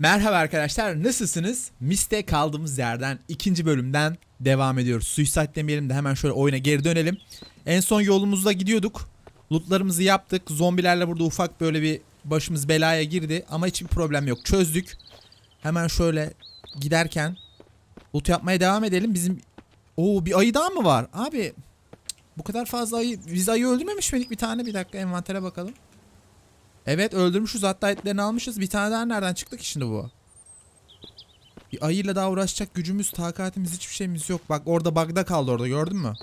Merhaba arkadaşlar nasılsınız? Miste kaldığımız yerden ikinci bölümden devam ediyoruz. Suicide demeyelim de hemen şöyle oyuna geri dönelim. En son yolumuzda gidiyorduk. Lootlarımızı yaptık. Zombilerle burada ufak böyle bir başımız belaya girdi. Ama hiçbir problem yok. Çözdük. Hemen şöyle giderken loot yapmaya devam edelim. Bizim Oo bir ayı daha mı var? Abi bu kadar fazla ayı. Biz ayı öldürmemiş miydik bir tane? Bir dakika envantere bakalım. Evet öldürmüşüz hatta etlerini almışız. Bir tane daha nereden çıktı ki şimdi bu? Bir ayıyla daha uğraşacak gücümüz, takatimiz hiçbir şeyimiz yok. Bak orada bug'da kaldı orada gördün mü?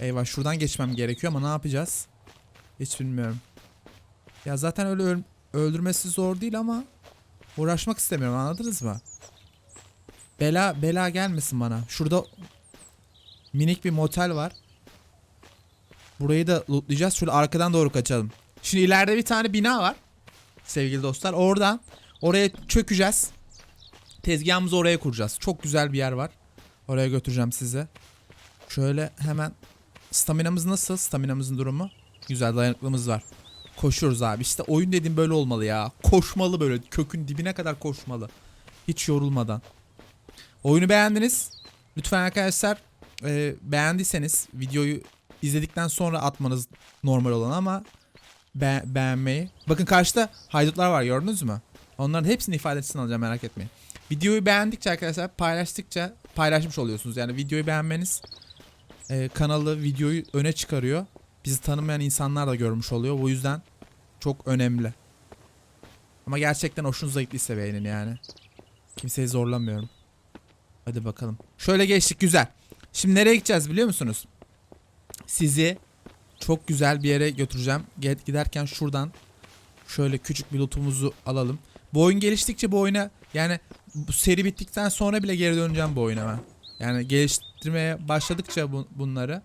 Eyvah şuradan geçmem gerekiyor ama ne yapacağız? Hiç bilmiyorum. Ya zaten öyle öl- öldürmesi zor değil ama uğraşmak istemiyorum anladınız mı? Bela bela gelmesin bana. Şurada minik bir motel var. Burayı da lootlayacağız. Şöyle arkadan doğru kaçalım. Şimdi ileride bir tane bina var. Sevgili dostlar. Oradan oraya çökeceğiz. Tezgahımızı oraya kuracağız. Çok güzel bir yer var. Oraya götüreceğim size. Şöyle hemen staminamız nasıl? Staminamızın durumu. Güzel dayanıklılığımız var. Koşuyoruz abi. İşte oyun dediğim böyle olmalı ya. Koşmalı böyle. Kökün dibine kadar koşmalı. Hiç yorulmadan. Oyunu beğendiniz. Lütfen arkadaşlar e, beğendiyseniz videoyu izledikten sonra atmanız normal olan ama be- beğenmeyi. Bakın karşıda haydutlar var gördünüz mü? Onların hepsini ifadesini alacağım merak etmeyin. Videoyu beğendikçe arkadaşlar paylaştıkça paylaşmış oluyorsunuz. Yani videoyu beğenmeniz e, kanalı videoyu öne çıkarıyor. Bizi tanımayan insanlar da görmüş oluyor. Bu yüzden çok önemli. Ama gerçekten hoşunuza gittiyse beğenin yani. Kimseyi zorlamıyorum. Hadi bakalım. Şöyle geçtik güzel. Şimdi nereye gideceğiz biliyor musunuz? Sizi çok güzel bir yere götüreceğim. Giderken şuradan şöyle küçük bir lootumuzu alalım. Bu oyun geliştikçe bu oyuna yani bu seri bittikten sonra bile geri döneceğim bu oyuna ben. Yani geliştirmeye başladıkça bu- bunları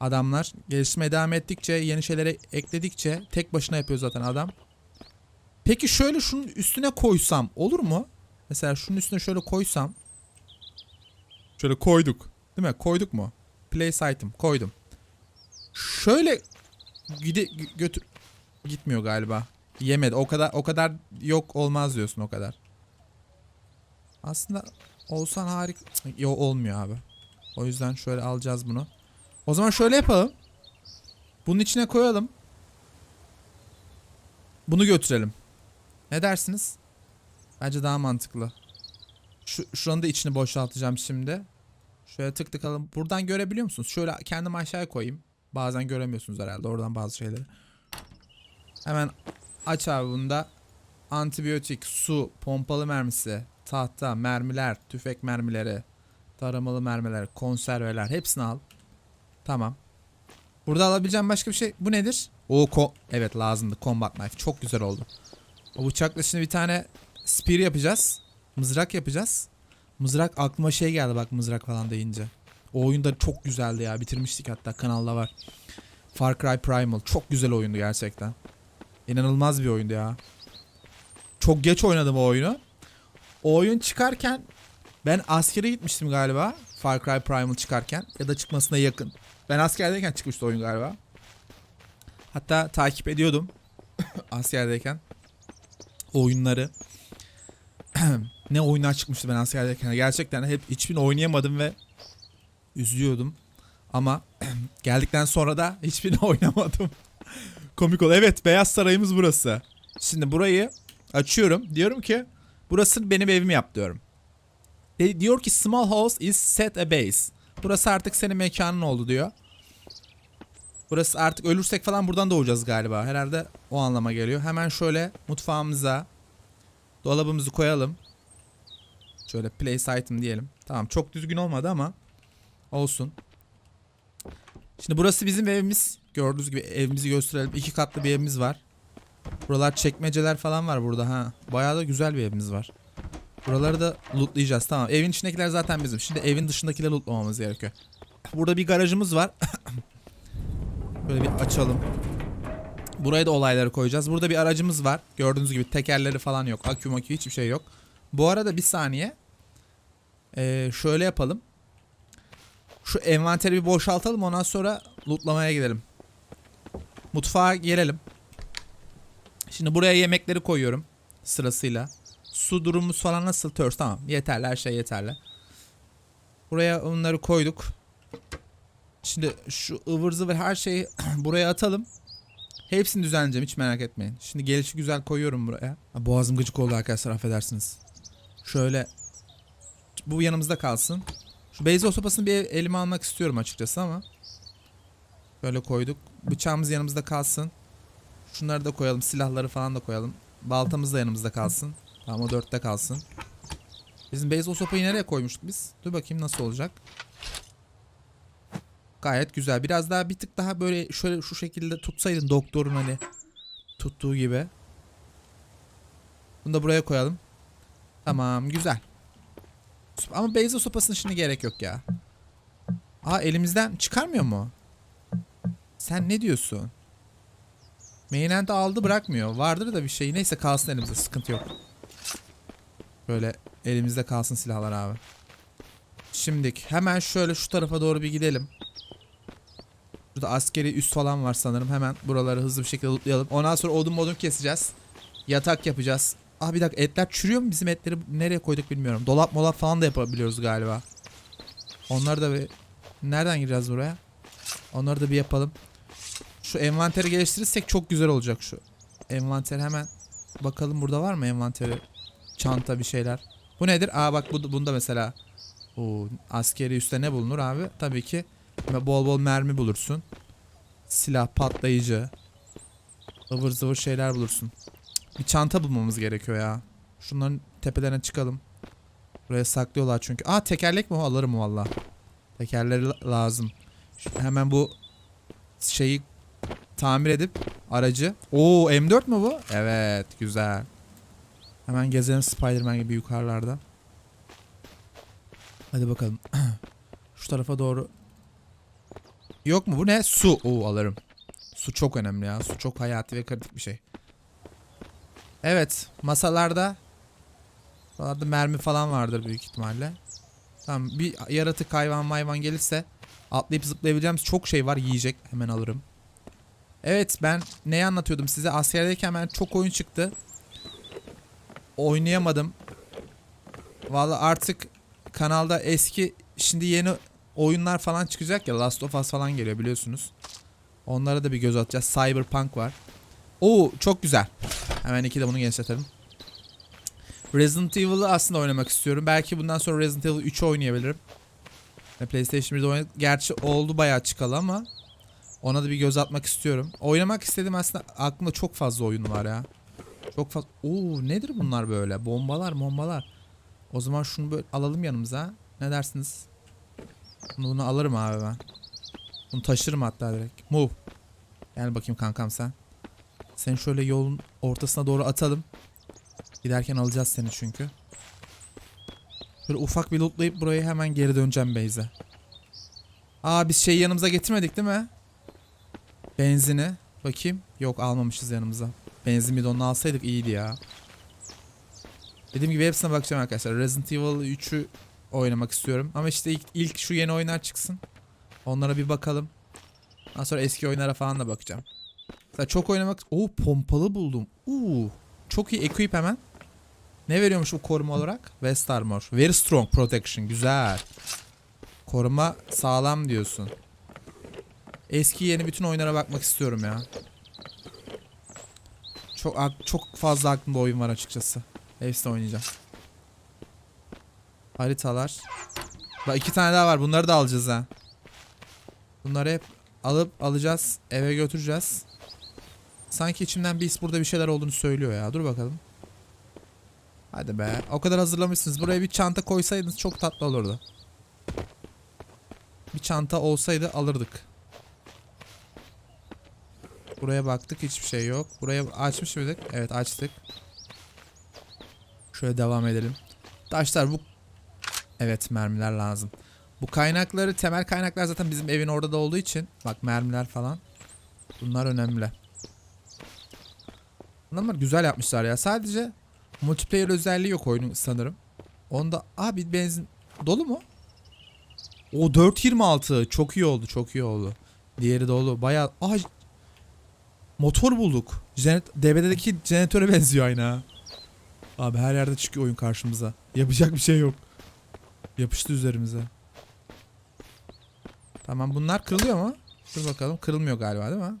adamlar geliştirmeye devam ettikçe yeni şeylere ekledikçe tek başına yapıyor zaten adam. Peki şöyle şunun üstüne koysam olur mu? Mesela şunun üstüne şöyle koysam. Şöyle koyduk. Değil mi? Koyduk mu? Place item koydum. Şöyle gide gö- götür gitmiyor galiba. Yemedi. O kadar o kadar yok olmaz diyorsun o kadar. Aslında olsan harika. Yok olmuyor abi. O yüzden şöyle alacağız bunu. O zaman şöyle yapalım. Bunun içine koyalım. Bunu götürelim. Ne dersiniz? Bence daha mantıklı. Şu, şuranın da içini boşaltacağım şimdi. Şöyle tık tıkalım. Buradan görebiliyor musunuz? Şöyle kendimi aşağıya koyayım. Bazen göremiyorsunuz herhalde oradan bazı şeyleri. Hemen aç abi bunda. Antibiyotik, su, pompalı mermisi, tahta, mermiler, tüfek mermileri, taramalı mermiler, konserveler hepsini al. Tamam. Burada alabileceğim başka bir şey. Bu nedir? O ko evet lazımdı. Combat knife. Çok güzel oldu. O bıçakla şimdi bir tane spear yapacağız. Mızrak yapacağız. Mızrak aklıma şey geldi bak mızrak falan deyince. O oyunda çok güzeldi ya. Bitirmiştik hatta kanalda var. Far Cry Primal. Çok güzel oyundu gerçekten. İnanılmaz bir oyundu ya. Çok geç oynadım o oyunu. O oyun çıkarken ben askere gitmiştim galiba. Far Cry Primal çıkarken ya da çıkmasına yakın. Ben askerdeyken çıkmıştı oyun galiba. Hatta takip ediyordum askerdeyken oyunları. ne oyunlar çıkmıştı ben askerdeyken. Gerçekten hep hiçbirini oynayamadım ve üzülüyordum. Ama geldikten sonra da hiçbirini oynamadım. Komik ol. Evet Beyaz Sarayımız burası. Şimdi burayı açıyorum. Diyorum ki burası benim evimi yap diyorum. De- diyor ki small house is set a base. Burası artık senin mekanın oldu diyor. Burası artık ölürsek falan buradan doğacağız galiba. Herhalde o anlama geliyor. Hemen şöyle mutfağımıza dolabımızı koyalım. Şöyle place item diyelim. Tamam çok düzgün olmadı ama olsun. Şimdi burası bizim evimiz. Gördüğünüz gibi evimizi gösterelim. İki katlı bir evimiz var. Buralar çekmeceler falan var burada ha. Bayağı da güzel bir evimiz var. Buraları da lootlayacağız. Tamam. Evin içindekiler zaten bizim. Şimdi evin dışındakileri lootlamamız gerekiyor. Burada bir garajımız var. Böyle bir açalım. Buraya da olayları koyacağız. Burada bir aracımız var. Gördüğünüz gibi tekerleri falan yok. Akü makü hiçbir şey yok. Bu arada bir saniye. Ee, şöyle yapalım. Şu envanteri bir boşaltalım. Ondan sonra lootlamaya gidelim. Mutfağa gelelim. Şimdi buraya yemekleri koyuyorum. Sırasıyla. su durumumuz falan nasıl? Törs tamam. Yeterli her şey yeterli. Buraya onları koyduk. Şimdi şu ıvır zıvır her şeyi buraya atalım. Hepsini düzenleyeceğim hiç merak etmeyin. Şimdi gelişi güzel koyuyorum buraya. Boğazım gıcık oldu arkadaşlar affedersiniz. Şöyle bu yanımızda kalsın. Şu beyzbol sopasını bir elime almak istiyorum açıkçası ama. Böyle koyduk. Bıçağımız yanımızda kalsın. Şunları da koyalım. Silahları falan da koyalım. Baltamız da yanımızda kalsın. Tamam o dörtte kalsın. Bizim beyzbol sopayı nereye koymuştuk biz? Dur bakayım nasıl olacak. Gayet güzel. Biraz daha bir tık daha böyle şöyle şu şekilde tutsaydın doktorun hani tuttuğu gibi. Bunu da buraya koyalım. Tamam güzel. Ama beyzbol sopasına şimdi gerek yok ya. Aa elimizden çıkarmıyor mu? Sen ne diyorsun? Mainland aldı bırakmıyor. Vardır da bir şey. Neyse kalsın elimizde sıkıntı yok. Böyle elimizde kalsın silahlar abi. Şimdik hemen şöyle şu tarafa doğru bir gidelim. Burada askeri üst falan var sanırım. Hemen buraları hızlı bir şekilde lootlayalım. Ondan sonra odun modun keseceğiz. Yatak yapacağız. Ah bir dakika etler çürüyor mu? Bizim etleri nereye koyduk bilmiyorum. Dolap molap falan da yapabiliyoruz galiba. Onları da bir... Nereden gireceğiz buraya? Onları da bir yapalım. Şu envanteri geliştirirsek çok güzel olacak şu. Envanter hemen bakalım burada var mı envanteri? Çanta bir şeyler. Bu nedir? Aa bak bu, bunda mesela. Oo, askeri üstte ne bulunur abi? Tabii ki bol bol mermi bulursun. Silah patlayıcı. ıvır zıvır şeyler bulursun. Bir çanta bulmamız gerekiyor ya. Şunların tepelerine çıkalım. Buraya saklıyorlar çünkü. Aa tekerlek mi? Alırım valla. Tekerleri la- lazım. Şu- hemen bu şeyi tamir edip aracı. Oo M4 mü bu? Evet güzel. Hemen gezelim Spider-Man gibi yukarılarda. Hadi bakalım. Şu tarafa doğru. Yok mu bu ne? Su. Oo alırım. Su çok önemli ya. Su çok hayati ve kritik bir şey. Evet masalarda Buralarda mermi falan vardır büyük ihtimalle. Tamam bir yaratık hayvan mayvan gelirse atlayıp zıplayabileceğimiz çok şey var yiyecek hemen alırım. Evet ben neyi anlatıyordum size askerdeyken ben çok oyun çıktı. Oynayamadım. Valla artık kanalda eski şimdi yeni oyunlar falan çıkacak ya Last of Us falan geliyor biliyorsunuz. Onlara da bir göz atacağız. Cyberpunk var. Oo çok güzel. Hemen iki de bunu genişletelim. Resident Evil'ı aslında oynamak istiyorum. Belki bundan sonra Resident Evil 3'ü oynayabilirim. PlayStation 1'de oynadık. Gerçi oldu bayağı çıkalı ama ona da bir göz atmak istiyorum. Oynamak istedim aslında aklımda çok fazla oyun var ya. Çok fazla. Oo nedir bunlar böyle? Bombalar, bombalar. O zaman şunu böyle alalım yanımıza. Ne dersiniz? Bunu, bunu alırım abi ben. Bunu taşırım hatta direkt. Move. Gel bakayım kankam sen. Seni şöyle yolun ortasına doğru atalım. Giderken alacağız seni çünkü. Böyle ufak bir lootlayıp burayı hemen geri döneceğim Beyze. Aa biz şeyi yanımıza getirmedik değil mi? Benzini. Bakayım. Yok almamışız yanımıza. Benzin bidonunu alsaydık iyiydi ya. Dediğim gibi hepsine bakacağım arkadaşlar. Resident Evil 3'ü oynamak istiyorum. Ama işte ilk, ilk şu yeni oyunlar çıksın. Onlara bir bakalım. Ondan sonra eski oyunlara falan da bakacağım. Mesela çok oynamak... Oo pompalı buldum. Uuu. Çok iyi equip hemen. Ne veriyormuş bu koruma olarak? West Armor. Very strong protection. Güzel. Koruma sağlam diyorsun. Eski yeni bütün oyunlara bakmak istiyorum ya. Çok çok fazla aklımda oyun var açıkçası. Hepsini oynayacağım. Haritalar. Bak iki tane daha var. Bunları da alacağız ha. Bunları hep alıp alacağız. Eve götüreceğiz. Sanki içimden bir his burada bir şeyler olduğunu söylüyor ya. Dur bakalım. Hadi be. O kadar hazırlamışsınız. Buraya bir çanta koysaydınız çok tatlı olurdu. Bir çanta olsaydı alırdık. Buraya baktık hiçbir şey yok. Buraya açmış mıydık? Evet açtık. Şöyle devam edelim. Taşlar bu... Evet mermiler lazım. Bu kaynakları temel kaynaklar zaten bizim evin orada da olduğu için. Bak mermiler falan. Bunlar önemli. Adamlar güzel yapmışlar ya. Sadece multiplayer özelliği yok oyunun sanırım. Onda abi benzin dolu mu? O 4.26 çok iyi oldu çok iyi oldu. Diğeri dolu bayağı Aa, motor bulduk. Jener DBD'deki jeneratöre benziyor aynı ha. Abi her yerde çıkıyor oyun karşımıza. Yapacak bir şey yok. Yapıştı üzerimize. Tamam bunlar kırılıyor mu? Dur bakalım kırılmıyor galiba değil mi?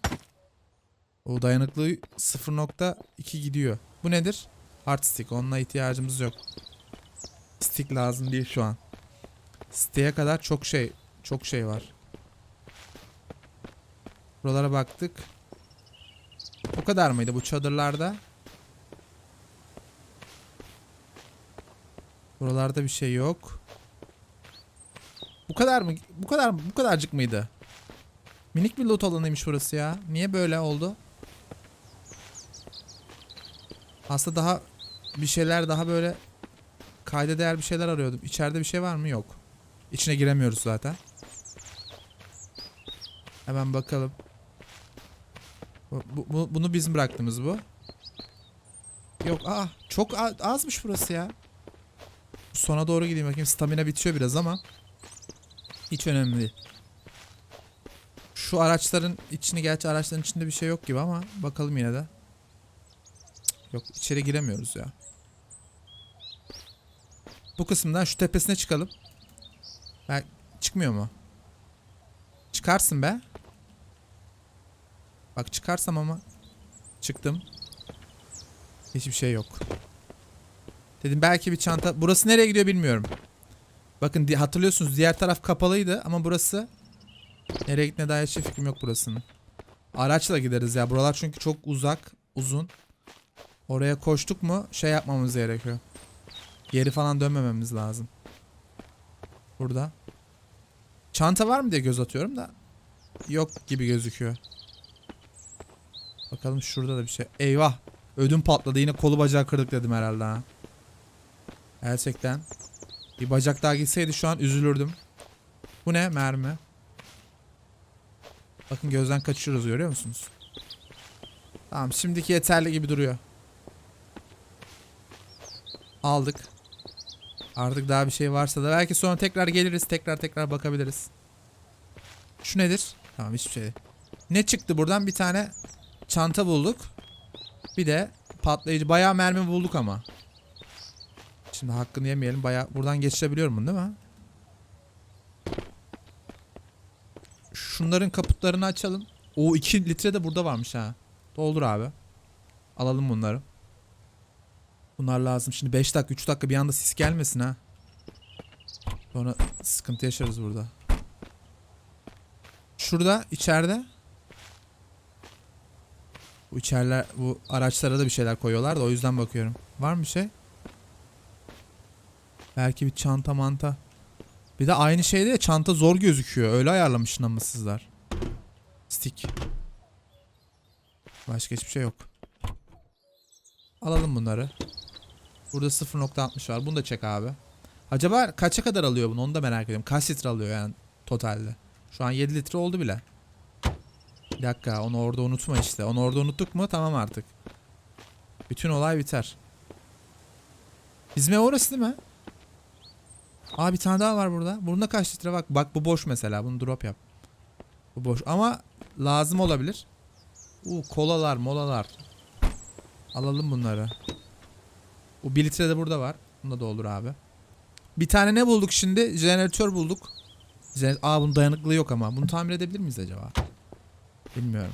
O dayanıklığı 0.2 gidiyor. Bu nedir? Hard stick. Onunla ihtiyacımız yok. Stick lazım değil şu an. Stick'e kadar çok şey çok şey var. Buralara baktık. Bu kadar mıydı bu çadırlarda? Buralarda bir şey yok. Bu kadar mı? Bu kadar? Bu kadarcık mıydı? Minik bir loot alanıymış burası ya. Niye böyle oldu? Aslında daha bir şeyler daha böyle kayda değer bir şeyler arıyordum. İçeride bir şey var mı? Yok. İçine giremiyoruz zaten. Hemen bakalım. Bu, bu- bu- bunu bizim bıraktığımız bu. Yok aa çok a- azmış burası ya. Sona doğru gideyim bakayım. Stamina bitiyor biraz ama. Hiç önemli değil. Şu araçların içini gerçi araçların içinde bir şey yok gibi ama bakalım yine de. Yok içeri giremiyoruz ya. Bu kısımdan şu tepesine çıkalım. Ben çıkmıyor mu? Çıkarsın be. Bak çıkarsam ama çıktım. Hiçbir şey yok. Dedim belki bir çanta. Burası nereye gidiyor bilmiyorum. Bakın hatırlıyorsunuz diğer taraf kapalıydı ama burası nereye gittiğine dair hiçbir fikrim yok burasının. Araçla gideriz ya. Buralar çünkü çok uzak, uzun. Oraya koştuk mu şey yapmamız gerekiyor. Geri falan dönmememiz lazım. Burada. Çanta var mı diye göz atıyorum da yok gibi gözüküyor. Bakalım şurada da bir şey. Eyvah. Ödüm patladı. Yine kolu bacağı kırdık dedim herhalde ha. Gerçekten. Bir bacak daha gitseydi şu an üzülürdüm. Bu ne? Mermi. Bakın gözden kaçırıyoruz görüyor musunuz? Tamam şimdiki yeterli gibi duruyor. Aldık. Artık daha bir şey varsa da belki sonra tekrar geliriz tekrar tekrar bakabiliriz. Şu nedir? Tamam hiçbir şey. Ne çıktı buradan? Bir tane çanta bulduk. Bir de patlayıcı. Bayağı mermi bulduk ama. Şimdi hakkını yemeyelim. Bayağı buradan geçirebiliyorum bunu değil mi? Şunların kaputlarını açalım. O 2 litre de burada varmış ha. Doldur abi. Alalım bunları. Bunlar lazım. Şimdi 5 dakika 3 dakika bir anda sis gelmesin ha. Sonra sıkıntı yaşarız burada. Şurada içeride bu içeriler bu araçlara da bir şeyler koyuyorlar da o yüzden bakıyorum. Var mı bir şey? Belki bir çanta manta. Bir de aynı şeyde ya çanta zor gözüküyor. Öyle ayarlamış namussuzlar. Stick. Başka hiçbir şey yok. Alalım bunları. Burada 0.60 var. Bunu da çek abi. Acaba kaça kadar alıyor bunu? Onu da merak ediyorum. Kaç litre alıyor yani totalde? Şu an 7 litre oldu bile. Bir dakika onu orada unutma işte. Onu orada unuttuk mu tamam artık. Bütün olay biter. Bizim ev orası değil mi? Aa bir tane daha var burada. Bunda kaç litre bak. Bak bu boş mesela. Bunu drop yap. Bu boş ama lazım olabilir. Uu kolalar molalar. Alalım bunları. Bu 1 litre de burada var. Bunda da olur abi. Bir tane ne bulduk şimdi? Jeneratör bulduk. Jener Aa bunun dayanıklılığı yok ama. Bunu tamir edebilir miyiz acaba? Bilmiyorum.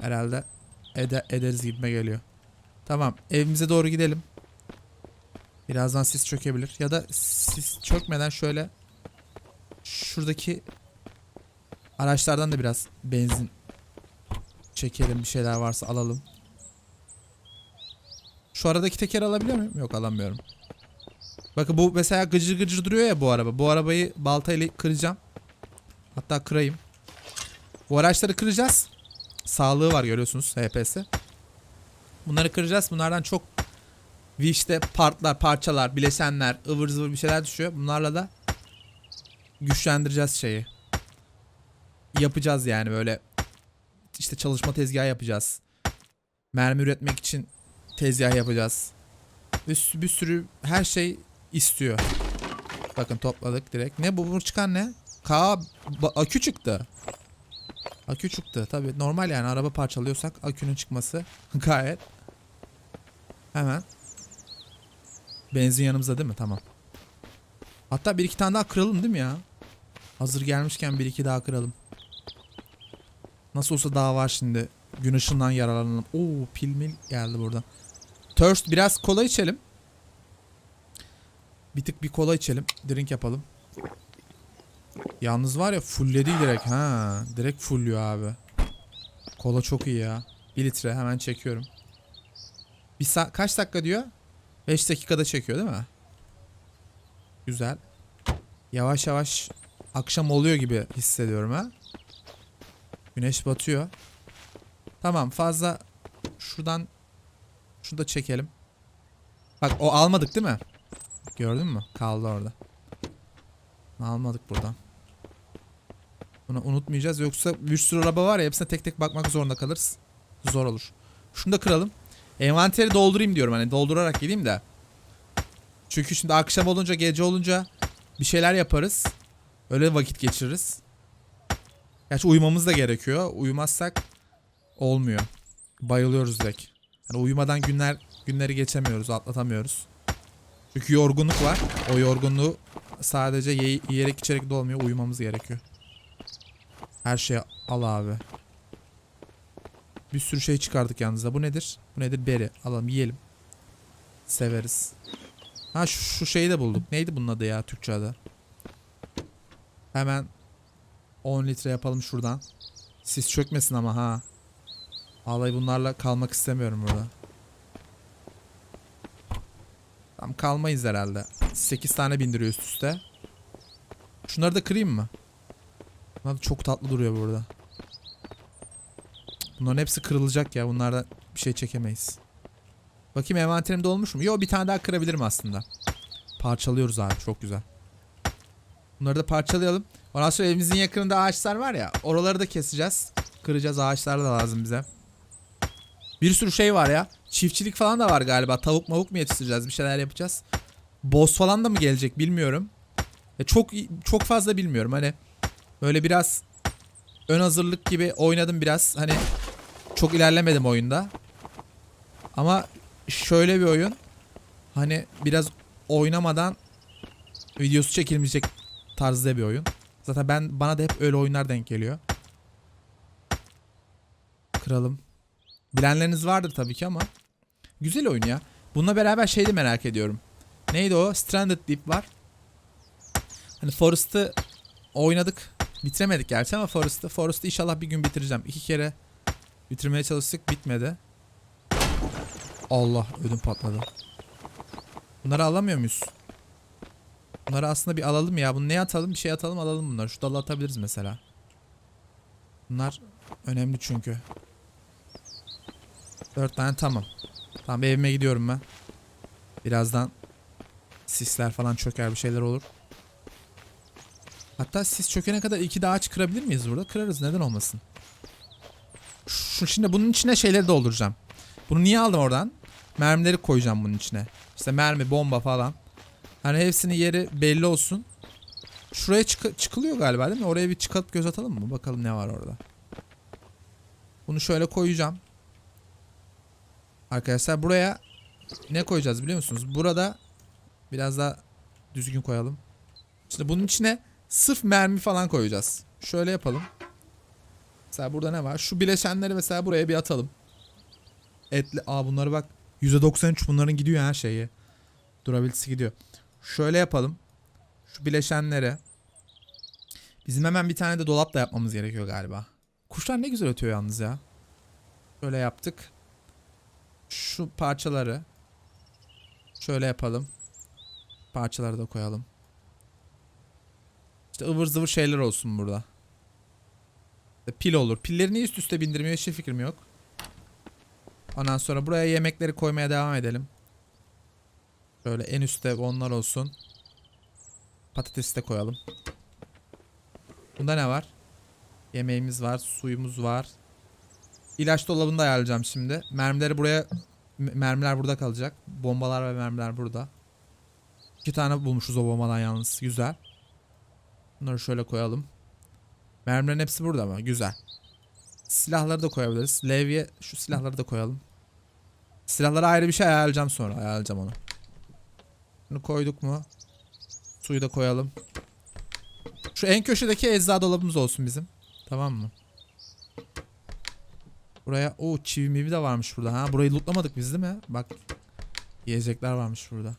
Herhalde ede ederiz gibime geliyor. Tamam evimize doğru gidelim. Birazdan sis çökebilir. Ya da sis çökmeden şöyle şuradaki araçlardan da biraz benzin çekelim. Bir şeyler varsa alalım. Şu aradaki teker alabiliyor muyum? Yok alamıyorum. Bakın bu mesela gıcır gıcır duruyor ya bu araba. Bu arabayı baltayla kıracağım. Hatta kırayım. Bu araçları kıracağız. Sağlığı var görüyorsunuz HPS. Bunları kıracağız. Bunlardan çok işte partlar, parçalar, bileşenler, ıvır zıvır bir şeyler düşüyor. Bunlarla da güçlendireceğiz şeyi. Yapacağız yani böyle işte çalışma tezgahı yapacağız. Mermi üretmek için tezgah yapacağız. Sü- bir sürü her şey istiyor. Bakın topladık direkt. Ne bu? Çıkan ne? K akü çıktı. Akü çıktı. Tabi normal yani araba parçalıyorsak akünün çıkması gayet Hemen. Benzin yanımızda değil mi? Tamam. Hatta bir iki tane daha kıralım değil mi ya? Hazır gelmişken bir iki daha kıralım. Nasıl olsa daha var şimdi. Gün ışığından yararlanalım. Oo pil mil geldi burada. Thirst biraz kola içelim. Bir tık bir kola içelim. Drink yapalım. Yalnız var ya fullledi direkt ha. Direkt fullüyor abi. Kola çok iyi ya. 1 litre hemen çekiyorum. Bir kaç dakika diyor? 5 dakikada çekiyor değil mi? Güzel. Yavaş yavaş akşam oluyor gibi hissediyorum ha. Güneş batıyor. Tamam fazla şuradan şunu da çekelim. Bak o almadık değil mi? Gördün mü? Kaldı orada. Almadık buradan. Bunu unutmayacağız. Yoksa bir sürü araba var ya hepsine tek tek bakmak zorunda kalırız. Zor olur. Şunu da kıralım. Envanteri doldurayım diyorum hani doldurarak gideyim de. Çünkü şimdi akşam olunca gece olunca bir şeyler yaparız. Öyle vakit geçiririz. Gerçi uyumamız da gerekiyor. Uyumazsak olmuyor. Bayılıyoruz direkt. Hani uyumadan günler günleri geçemiyoruz, atlatamıyoruz. Çünkü yorgunluk var. O yorgunluğu sadece ye- yiyerek içerek de olmuyor. Uyumamız gerekiyor. Her şeyi al abi. Bir sürü şey çıkardık yalnız da. Bu nedir? Bu nedir? Beri. Alalım yiyelim. Severiz. Ha şu, şu şeyi de bulduk. Neydi bunun adı ya Türkçe adı? Hemen 10 litre yapalım şuradan. Sis çökmesin ama ha. Vallahi bunlarla kalmak istemiyorum burada. Tam kalmayız herhalde. 8 tane bindiriyor üst üste. Şunları da kırayım mı? Bunlar çok tatlı duruyor burada. Bunların hepsi kırılacak ya. Bunlardan bir şey çekemeyiz. Bakayım envanterimde olmuş mu? Yo bir tane daha kırabilirim aslında. Parçalıyoruz abi çok güzel. Bunları da parçalayalım. Ondan sonra evimizin yakınında ağaçlar var ya. Oraları da keseceğiz. Kıracağız ağaçlar da lazım bize. Bir sürü şey var ya. Çiftçilik falan da var galiba. Tavuk mavuk mu yetiştireceğiz? Bir şeyler yapacağız. Boss falan da mı gelecek bilmiyorum. Ya çok çok fazla bilmiyorum. Hani böyle biraz ön hazırlık gibi oynadım biraz. Hani çok ilerlemedim oyunda. Ama şöyle bir oyun. Hani biraz oynamadan videosu çekilmeyecek tarzda bir oyun. Zaten ben bana da hep öyle oyunlar denk geliyor. Kıralım. Bilenleriniz vardır tabii ki ama güzel oyun ya. Bununla beraber şeyi de merak ediyorum. Neydi o? Stranded Deep var. Hani Forest'ı oynadık. Bitiremedik gerçi ama Forest'ı. Forest'ı inşallah bir gün bitireceğim. İki kere bitirmeye çalıştık bitmedi. Allah ödüm patladı. Bunları alamıyor muyuz? Bunları aslında bir alalım ya. Bunu neye atalım? Bir şey atalım alalım bunları. Şu dalı atabiliriz mesela. Bunlar önemli çünkü. Dört tane tamam. Tamam evime gidiyorum ben. Birazdan sisler falan çöker bir şeyler olur. Hatta sis çökene kadar iki daha ağaç kırabilir miyiz burada? Kırarız neden olmasın. Şu, şimdi bunun içine şeyleri dolduracağım. Bunu niye aldım oradan? Mermileri koyacağım bunun içine. İşte mermi, bomba falan. Hani hepsinin yeri belli olsun. Şuraya çık- çıkılıyor galiba değil mi? Oraya bir çıkıp göz atalım mı? Bakalım ne var orada. Bunu şöyle koyacağım. Arkadaşlar buraya ne koyacağız biliyor musunuz? Burada biraz daha düzgün koyalım. İşte bunun içine sırf mermi falan koyacağız. Şöyle yapalım. Mesela burada ne var? Şu bileşenleri mesela buraya bir atalım. Etli. Aa bunları bak. %93 bunların gidiyor her şeyi. Durabilitesi gidiyor. Şöyle yapalım. Şu bileşenlere. Bizim hemen bir tane de dolap da yapmamız gerekiyor galiba. Kuşlar ne güzel ötüyor yalnız ya. Şöyle yaptık. Şu parçaları şöyle yapalım. Parçaları da koyalım. İşte ıvır zıvır şeyler olsun burada. İşte Pil olur. Pilleri niye üst üste bindirmiyor hiçbir fikrim yok. Ondan sonra buraya yemekleri koymaya devam edelim. Şöyle en üstte onlar olsun. Patatesi de koyalım. Bunda ne var? Yemeğimiz var, suyumuz var. İlaç dolabını da ayarlayacağım şimdi. Mermileri buraya mermiler burada kalacak. Bombalar ve mermiler burada. İki tane bulmuşuz o bombadan yalnız. Güzel. Bunları şöyle koyalım. Mermilerin hepsi burada mı? Güzel. Silahları da koyabiliriz. Levye şu silahları da koyalım. Silahlara ayrı bir şey ayarlayacağım sonra. Ayarlayacağım onu. Bunu koyduk mu? Suyu da koyalım. Şu en köşedeki eczacı dolabımız olsun bizim. Tamam mı? Buraya o çivi mivi de varmış burada. Ha burayı lootlamadık biz değil mi? Bak yiyecekler varmış burada.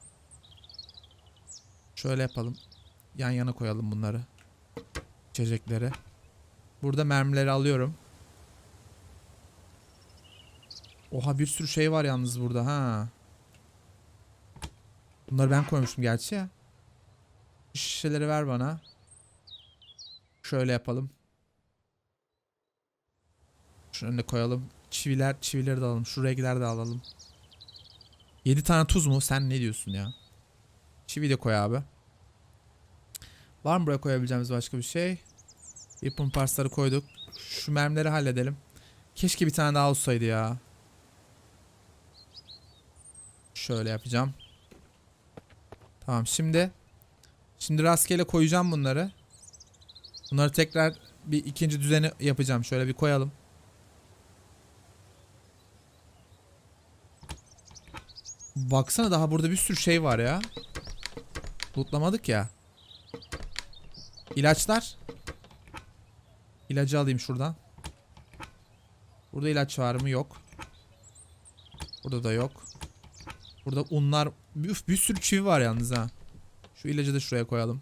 Şöyle yapalım. Yan yana koyalım bunları. İçecekleri. Burada mermileri alıyorum. Oha bir sürü şey var yalnız burada ha. Bunları ben koymuştum gerçi ya. Şişeleri ver bana. Şöyle yapalım. Şunu önüne koyalım. Çiviler, çivileri de alalım. Şu regler de alalım. 7 tane tuz mu? Sen ne diyorsun ya? Çivi de koy abi. Var mı buraya koyabileceğimiz başka bir şey? Weapon partsları koyduk. Şu mermileri halledelim. Keşke bir tane daha olsaydı ya. Şöyle yapacağım. Tamam şimdi. Şimdi rastgele koyacağım bunları. Bunları tekrar bir ikinci düzeni yapacağım. Şöyle bir koyalım. Baksana daha burada bir sürü şey var ya. Lootlamadık ya. İlaçlar. İlacı alayım şuradan. Burada ilaç var mı? Yok. Burada da yok. Burada unlar. Üf, bir sürü çivi var yalnız ha. Şu ilacı da şuraya koyalım.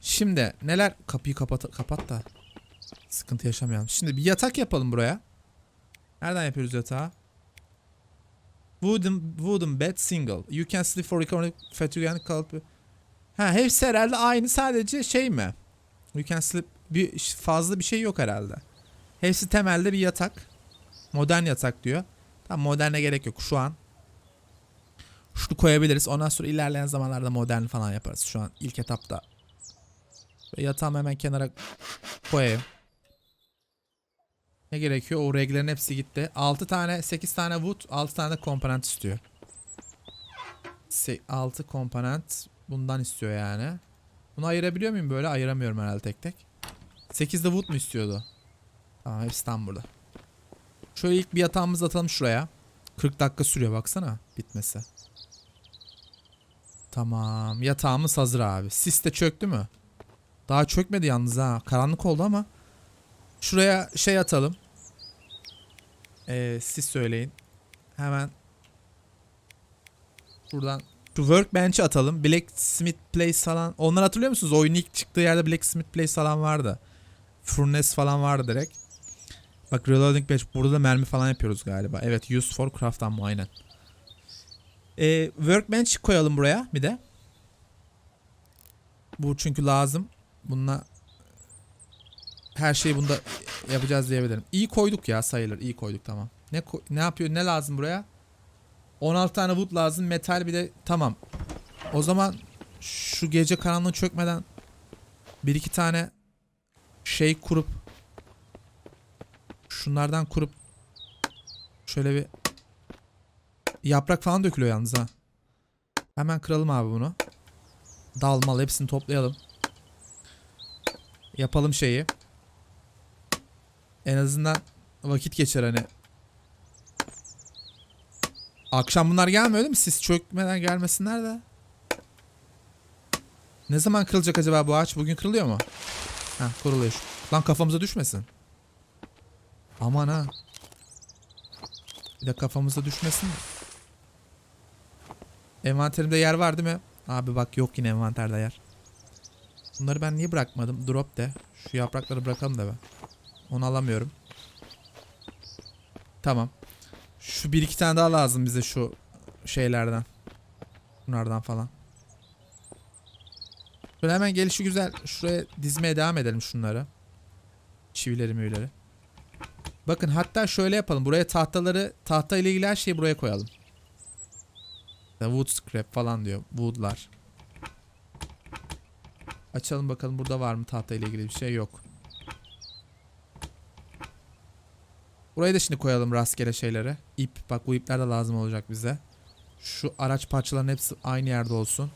Şimdi neler? Kapıyı kapat, kapat da. Sıkıntı yaşamayalım. Şimdi bir yatak yapalım buraya. Nereden yapıyoruz yatağı? Wooden, wooden bed single. You can sleep for recovering fatigue and calp. Ha hepsi herhalde aynı sadece şey mi? You can sleep bir fazla bir şey yok herhalde. Hepsi temelde bir yatak. Modern yatak diyor. Tamam moderne gerek yok şu an. Şunu koyabiliriz. Ondan sonra ilerleyen zamanlarda modern falan yaparız. Şu an ilk etapta. Ve yatağımı hemen kenara koyayım. Ne gerekiyor? O reglerin hepsi gitti. 6 tane 8 tane wood 6 tane de komponent istiyor. 6 komponent bundan istiyor yani. Bunu ayırabiliyor muyum böyle? Ayıramıyorum herhalde tek tek. 8 de wood mu istiyordu? Tamam hepsi tam burada. Şöyle ilk bir yatağımızı atalım şuraya. 40 dakika sürüyor baksana bitmesi. Tamam yatağımız hazır abi. Sis de çöktü mü? Daha çökmedi yalnız ha. Karanlık oldu ama. Şuraya şey atalım. Ee, siz söyleyin. Hemen. Buradan şu workbench'i atalım. Blacksmith Place falan. Onları hatırlıyor musunuz? Oyun ilk çıktığı yerde Blacksmith Place falan vardı. Furnace falan vardı direkt. Bak reloading bench. Burada da mermi falan yapıyoruz galiba. Evet use for craft ammo aynen. Ee, workbench koyalım buraya bir de. Bu çünkü lazım. Bununla her şeyi bunda yapacağız diyebilirim. İyi koyduk ya sayılır. İyi koyduk tamam. Ne ne yapıyor? Ne lazım buraya? 16 tane wood lazım. Metal bir de tamam. O zaman şu gece karanlığı çökmeden bir iki tane şey kurup şunlardan kurup şöyle bir yaprak falan dökülüyor yalnız ha. Hemen kıralım abi bunu. Dalmalı hepsini toplayalım. Yapalım şeyi. En azından vakit geçer hani. Akşam bunlar gelmiyor değil mi? Sis çökmeden gelmesinler de. Ne zaman kırılacak acaba bu ağaç? Bugün kırılıyor mu? Ha kuruluyor. Lan kafamıza düşmesin. Aman ha. Bir de kafamıza düşmesin? Envanterimde yer var değil mi? Abi bak yok yine envanterde yer. Bunları ben niye bırakmadım? Drop de. Şu yaprakları bırakalım da be. Onu alamıyorum. Tamam. Şu bir iki tane daha lazım bize şu şeylerden. Bunlardan falan. Böyle hemen gelişi güzel. Şuraya dizmeye devam edelim şunları. Çivileri müvileri. Bakın hatta şöyle yapalım. Buraya tahtaları, tahta ile ilgili her şeyi buraya koyalım. The wood scrap falan diyor. Woodlar. Açalım bakalım burada var mı tahta ile ilgili bir şey yok. Buraya da şimdi koyalım rastgele şeyleri. İp. Bak bu ipler de lazım olacak bize. Şu araç parçalarının hepsi aynı yerde olsun.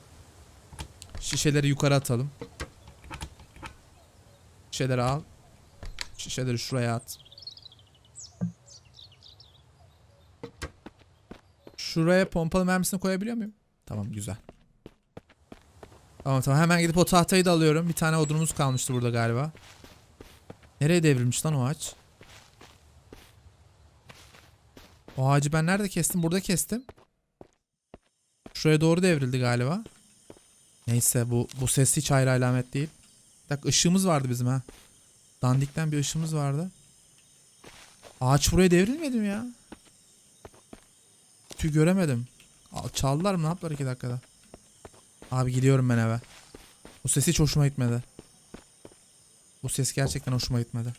Şişeleri yukarı atalım. Şişeleri al. Şişeleri şuraya at. Şuraya pompalı mermisini koyabiliyor muyum? Tamam güzel. Tamam tamam hemen gidip o tahtayı da alıyorum. Bir tane odunumuz kalmıştı burada galiba. Nereye devrilmiş lan o ağaç? O ağacı ben nerede kestim? Burada kestim. Şuraya doğru devrildi galiba. Neyse bu bu ses hiç ayrı alamet değil. Dakika ışığımız vardı bizim ha. Dandikten bir ışığımız vardı. Ağaç buraya devrilmedi mi ya? Tüy göremedim. Çaldılar mı? Ne yaptılar iki dakikada? Abi gidiyorum ben eve. Bu ses hiç hoşuma gitmedi. Bu ses gerçekten hoşuma gitmedi.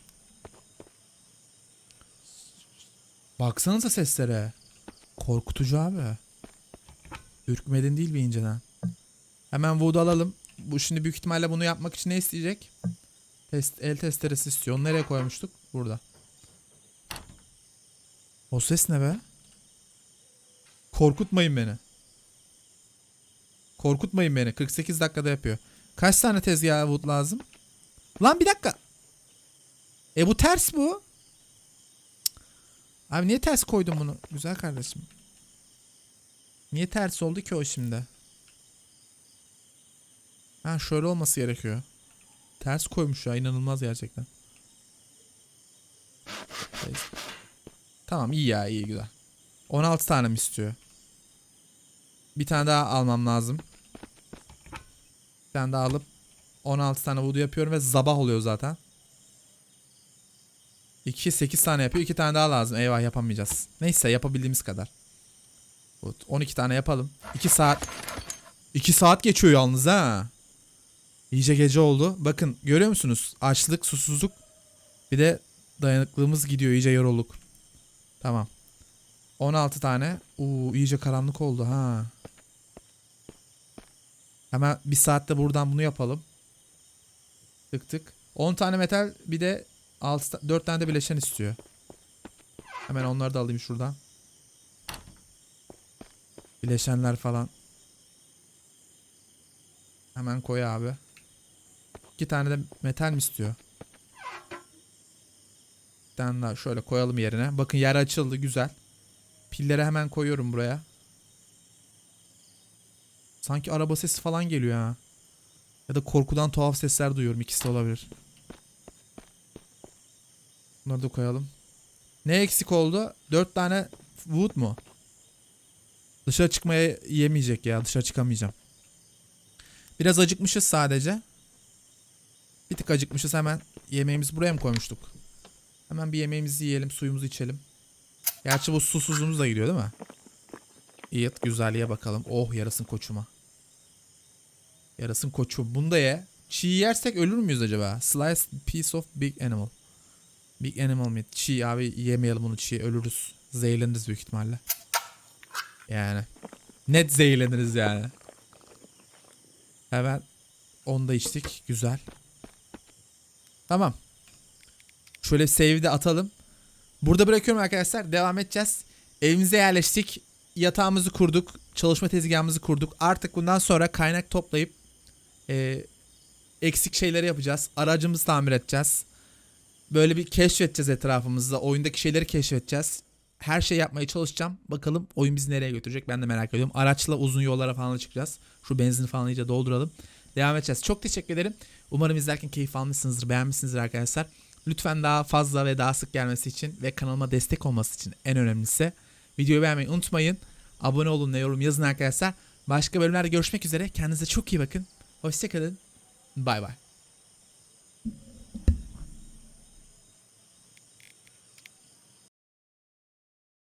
Baksanıza seslere. Korkutucu abi. Ürkmedin değil bir inceden. Hemen voodoo alalım. Bu şimdi büyük ihtimalle bunu yapmak için ne isteyecek? Test, el testeresi istiyor. Onu nereye koymuştuk? Burada. O ses ne be? Korkutmayın beni. Korkutmayın beni. 48 dakikada yapıyor. Kaç tane tezgah wood lazım? Lan bir dakika. E bu ters bu. Abi niye ters koydun bunu? Güzel kardeşim. Niye ters oldu ki o şimdi? Ha şöyle olması gerekiyor. Ters koymuş ya inanılmaz gerçekten. Tamam iyi ya iyi güzel. 16 tane mi istiyor? Bir tane daha almam lazım. Bir tane daha alıp 16 tane voodoo yapıyorum ve zabah oluyor zaten. 2 8 tane yapıyor. 2 tane daha lazım. Eyvah yapamayacağız. Neyse yapabildiğimiz kadar. Bu 12 tane yapalım. 2 saat 2 saat geçiyor yalnız ha. İyice gece oldu. Bakın görüyor musunuz? Açlık, susuzluk bir de dayanıklılığımız gidiyor. iyice yorulduk. Tamam. 16 tane. Uuu iyice karanlık oldu ha. Hemen bir saatte buradan bunu yapalım. Tık tık. 10 tane metal bir de 6 4 tane de bileşen istiyor. Hemen onları da alayım şuradan. Bileşenler falan. Hemen koy abi. 2 tane de metal mi istiyor? Bir tane daha şöyle koyalım yerine. Bakın yer açıldı güzel. Pilleri hemen koyuyorum buraya. Sanki araba sesi falan geliyor ha. Ya da korkudan tuhaf sesler duyuyorum. İkisi de olabilir. Bunları da koyalım. Ne eksik oldu? 4 tane wood mu? Dışarı çıkmaya yemeyecek ya. Dışarı çıkamayacağım. Biraz acıkmışız sadece. Bir tık acıkmışız hemen. Yemeğimizi buraya mı koymuştuk? Hemen bir yemeğimizi yiyelim. Suyumuzu içelim. Gerçi bu susuzluğumuz da gidiyor değil mi? İyit güzelliğe bakalım. Oh yarasın koçuma. Yarasın koçum. Bunu da ye. Çiğ yersek ölür müyüz acaba? Slice piece of big animal. Big animal meat. Çiğ abi yemeyelim bunu çiğ. Ölürüz. Zehirleniriz büyük ihtimalle. Yani. Net zehirleniriz yani. Hemen onu da içtik. Güzel. Tamam. Şöyle save'i de atalım. Burada bırakıyorum arkadaşlar. Devam edeceğiz. Evimize yerleştik. Yatağımızı kurduk. Çalışma tezgahımızı kurduk. Artık bundan sonra kaynak toplayıp e, eksik şeyleri yapacağız. Aracımızı tamir edeceğiz. Böyle bir keşfedeceğiz etrafımızda. Oyundaki şeyleri keşfedeceğiz. Her şey yapmaya çalışacağım. Bakalım oyun bizi nereye götürecek ben de merak ediyorum. Araçla uzun yollara falan çıkacağız. Şu benzini falan iyice dolduralım. Devam edeceğiz. Çok teşekkür ederim. Umarım izlerken keyif almışsınızdır, beğenmişsinizdir arkadaşlar. Lütfen daha fazla ve daha sık gelmesi için ve kanalıma destek olması için en önemlisi videoyu beğenmeyi unutmayın. Abone olun ve yorum yazın arkadaşlar. Başka bölümlerde görüşmek üzere. Kendinize çok iyi bakın. Hoşçakalın. Bay bay.